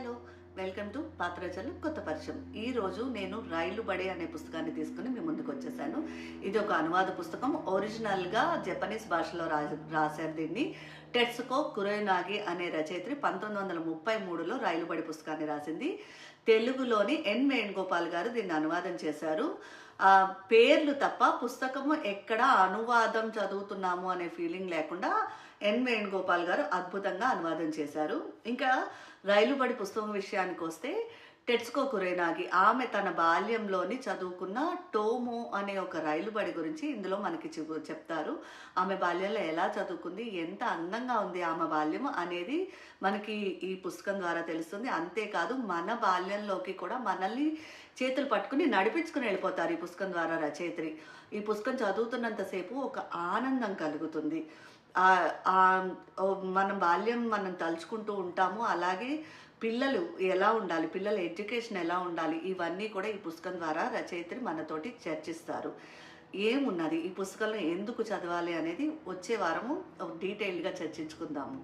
Hello welcome to పాత్రచలు కొత్త పరిచయం. ఈ రోజు నేను రైలు బడే అనే పుస్తకాన్ని తీసుకుని మీ ముందుకు వచ్చేసాను. ఇది ఒక అనువాద పుస్తకం. ఒరిజినల్గా జపనీస్ భాషలో రా రాశారు దీన్ని. టెట్స్కో కురోనాగి అనే రచయిత్రి పంతొమ్మిది వందల ముప్పై మూడులో రైలు బడి పుస్తకాన్ని రాసింది. తెలుగులోని ఎన్. వేణుగోపాల్ గారు దీన్ని అనువాదం చేశారు. పేర్లు తప్ప పుస్తకము ఎక్కడ అనువాదం చదువుతున్నాము అనే ఫీలింగ్ లేకుండా ఎన్ వేణుగోపాల్ గారు అద్భుతంగా అనువాదం చేశారు. ఇంకా రైలుబడి పుస్తకం విషయానికి వస్తే టెట్స్కో కురేనాగి ఆమె తన బాల్యంలోని చదువుకున్న టోమో అనే ఒక రైలుబడి గురించి ఇందులో మనకి చెప్తారు. ఆమె బాల్యంలో ఎలా చదువుకుంది ఎంత అందంగా ఉంది ఆమె బాల్యం అనేది మనకి ఈ పుస్తకం ద్వారా తెలుస్తుంది. అంతేకాదు మన బాల్యంలోకి కూడా మనల్ని చేతులు పట్టుకుని నడిపించుకుని వెళ్ళిపోతారు ఈ పుస్తకం ద్వారా రచయిత్రి. ఈ పుస్తకం చదువుతున్నంతసేపు ఒక ఆనందం కలుగుతుంది. మనం మన బాల్యం మనం తలుచుకుంటూ ఉంటాము. అలాగే పిల్లలు ఎలా ఉండాలి పిల్లల ఎడ్యుకేషన్ ఎలా ఉండాలి ఇవన్నీ కూడా ఈ పుస్తకం ద్వారా రచయిత్రి మనతోటి చర్చిస్తారు. ఏమున్నది? ఈ పుస్తకంలో ఎందుకు చదవాలి అనేది వచ్చే వారము డీటెయిల్డ్గా చర్చించుకుందాము.